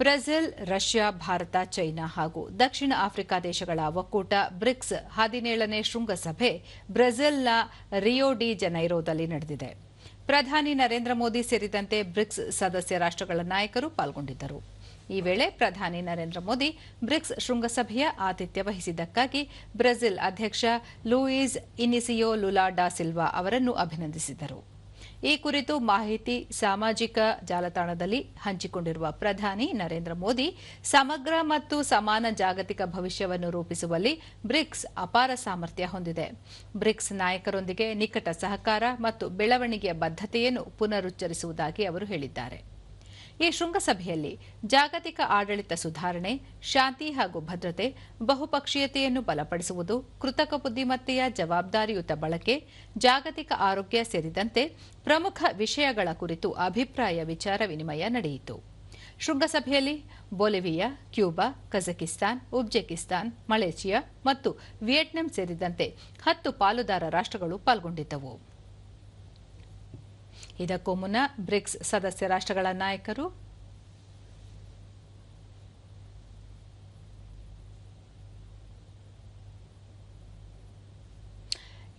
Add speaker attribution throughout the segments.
Speaker 1: Brazil, Russia, Bharat, China ಹಾಗೂ ದಕ್ಷಿಣ Africa ದೇಶಗಳ ಒಕ್ಕೂಟ ಬ್ರಿಕ್ಸ್ ಹದಿನೇಳನೇ ಶೃಂಗಸಭೆ ಬ್ರೆಜಿಲ್ನ ರಿಯೋ ಡಿ ಜನೈರೋದಲ್ಲಿ ನಡೆದಿದೆ. ಪ್ರಧಾನಿ ನರೇಂದ್ರ ಮೋದಿ ಸೇರಿದಂತೆ ಬ್ರಿಕ್ಸ್ ಸದಸ್ಯ ರಾಷ್ಟ್ರಗಳ ನಾಯಕರು ಪಾಲ್ಗೊಂಡಿದ್ದರು. ಈ ವೇಳೆ ಪ್ರಧಾನಿ ನರೇಂದ್ರ ಮೋದಿ ಬ್ರಿಕ್ಸ್ ಶೃಂಗಸಭೆಯ ಆತಿಥ್ಯ ವಹಿಸಿದ್ದಕ್ಕಾಗಿ ಬ್ರೆಜಿಲ್ ಅಧ್ಯಕ್ಷ ಲೂಯಿಸ್ ಇನಿಸಿಯೋ ಲುಲಾ ಡಾ ಸಿಲ್ವಾ ಅವರನ್ನು ಅಭಿನಂದಿಸಿದರು. ಈ ಕುರಿತು ಮಾಹಿತಿ ಸಾಮಾಜಿಕ ಜಾಲತಾಣದಲ್ಲಿ ಹಂಚಿಕೊಂಡಿರುವ ಪ್ರಧಾನಿ ನರೇಂದ್ರ ಮೋದಿ ಸಮಗ್ರ ಮತ್ತು ಸಮಾನ ಜಾಗತಿಕ ಭವಿಷ್ಯವನ್ನು ರೂಪಿಸುವಲ್ಲಿ ಬ್ರಿಕ್ಸ್ ಅಪಾರ ಸಾಮರ್ಥ್ಯ ಹೊಂದಿದೆ. ಬ್ರಿಕ್ಸ್ ನಾಯಕರೊಂದಿಗೆ ನಿಕಟ ಸಹಕಾರ ಮತ್ತು ಬೆಳವಣಿಗೆಯ ಬದ್ಧತೆಯನ್ನು ಪುನರುಚ್ಚರಿಸುವುದಾಗಿ ಅವರು ಹೇಳಿದ್ದಾರೆ. ಈ ಶೃಂಗಸಭೆಯಲ್ಲಿ ಜಾಗತಿಕ ಆಡಳಿತ ಸುಧಾರಣೆ, ಶಾಂತಿ ಹಾಗೂ ಭದ್ರತೆ, ಬಹುಪಕ್ಷೀಯತೆಯನ್ನು ಬಲಪಡಿಸುವುದು, ಕೃತಕ ಬುದ್ದಿಮತ್ತೆಯ ಜವಾಬ್ದಾರಿಯುತ ಬಳಕೆ, ಜಾಗತಿಕ ಆರೋಗ್ಯ ಸೇರಿದಂತೆ ಪ್ರಮುಖ ವಿಷಯಗಳ ಕುರಿತು ಅಭಿಪ್ರಾಯ ವಿಚಾರ ವಿನಿಮಯ ನಡೆಯಿತು. ಶೃಂಗಸಭೆಯಲ್ಲಿ Bolivia, Cuba, Kazakhstan Uzbekistan Malaysia ಮತ್ತು ವಿಯೆಟ್ನಾಂ ಸೇರಿದಂತೆ ಹತ್ತು ಪಾಲುದಾರ ರಾಷ್ಟ್ರಗಳು ಪಾಲ್ಗೊಂಡಿದ್ದವು. ಇದಕ್ಕೂ ಮುನ್ನ ಬ್ರಿಕ್ಸ್ ಸದಸ್ಯ ರಾಷ್ಟ್ರಗಳ ನಾಯಕರು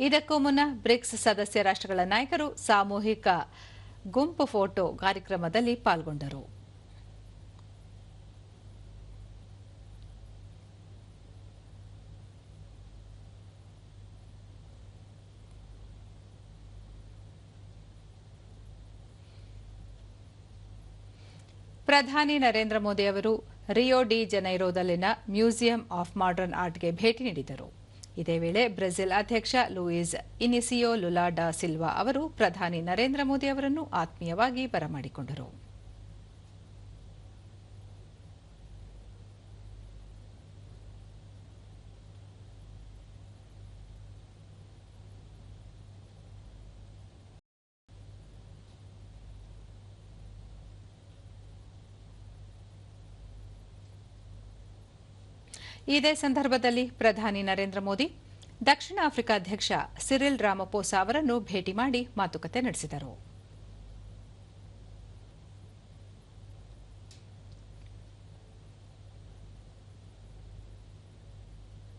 Speaker 1: ಇದಕ್ಕೂ ಮುನ್ನ ಬ್ರಿಕ್ಸ್ ಸದಸ್ಯ ರಾಷ್ಟ್ರಗಳ ನಾಯಕರು ಸಾಮೂಹಿಕ ಗುಂಪು ಫೋಟೋ ಕಾರ್ಯಕ್ರಮದಲ್ಲಿ ಪಾಲ್ಗೊಂಡರು. ಪ್ರಧಾನಿ ನರೇಂದ್ರ ಮೋದಿ ಅವರು ರಿಯೋ ಡಿ ಜನೈರೋದಲ್ಲಿನ ಮ್ಯೂಸಿಯಂ ಆಫ್ ಮಾಡರ್ನ್ ಆರ್ಟ್ಗೆ ಭೇಟಿ ನೀಡಿದರು. ಇದೇ ವೇಳೆ ಬ್ರೆಜಿಲ್ ಅಧ್ಯಕ್ಷ ಲೂಯಿಸ್ ಇನಿಸಿಯೋ ಲುಲಾ ಡಾ ಸಿಲ್ವಾ ಅವರು ಪ್ರಧಾನಿ ನರೇಂದ್ರ ಮೋದಿ ಅವರನ್ನು ಆತ್ಮೀಯವಾಗಿ ಬರಮಾಡಿಕೊಂಡರು. ಇದೇ ಸಂದರ್ಭದಲ್ಲಿ ಪ್ರಧಾನಿ ನರೇಂದ್ರ ಮೋದಿ, ದಕ್ಷಿಣ ಆಫ್ರಿಕಾ ಅಧ್ಯಕ್ಷ ಸಿರಿಲ್ ರಾಮಪೋಸಾ ಅವರನ್ನು ಭೇಟಿ ಮಾಡಿ ಮಾತುಕತೆ ನಡೆಸಿದರು.